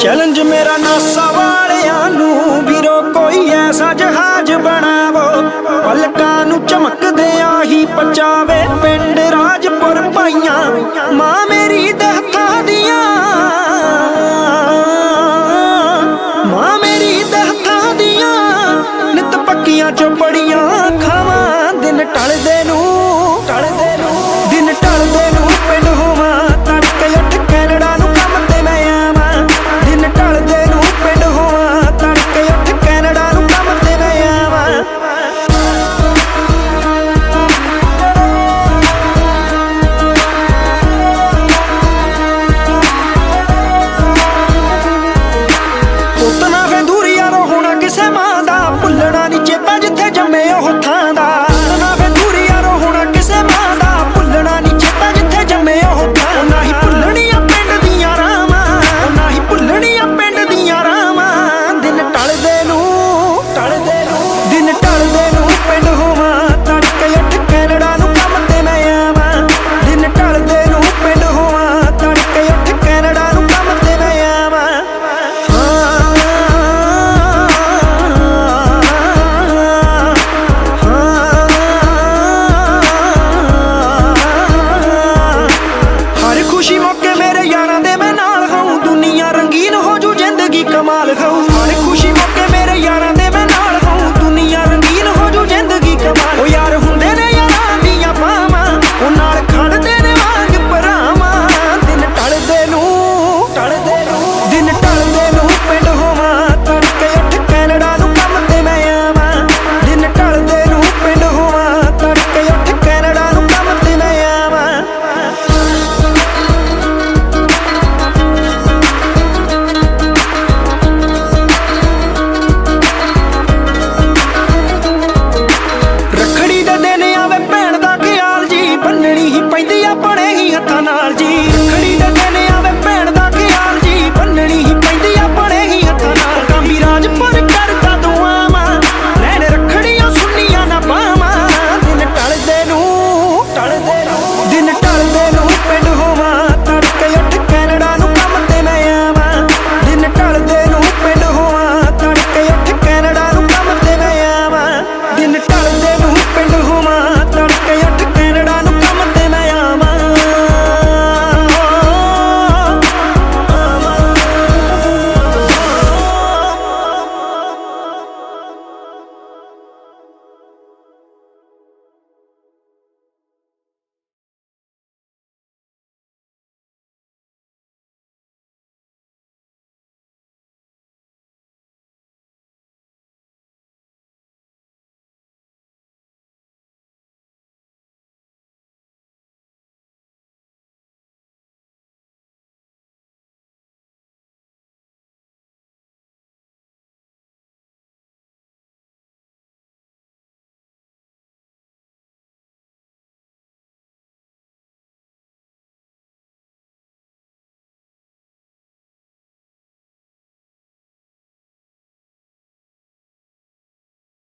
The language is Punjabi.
ਚੈਲੰਜ ਮੇਰਾ ਨਾਸਾ ਵਾਲਿਆਂ ਨੂੰ ਵੀਰੋ ਕੋਈ ਐਸਾ ਜਹਾਜ਼ ਬਣਾ energy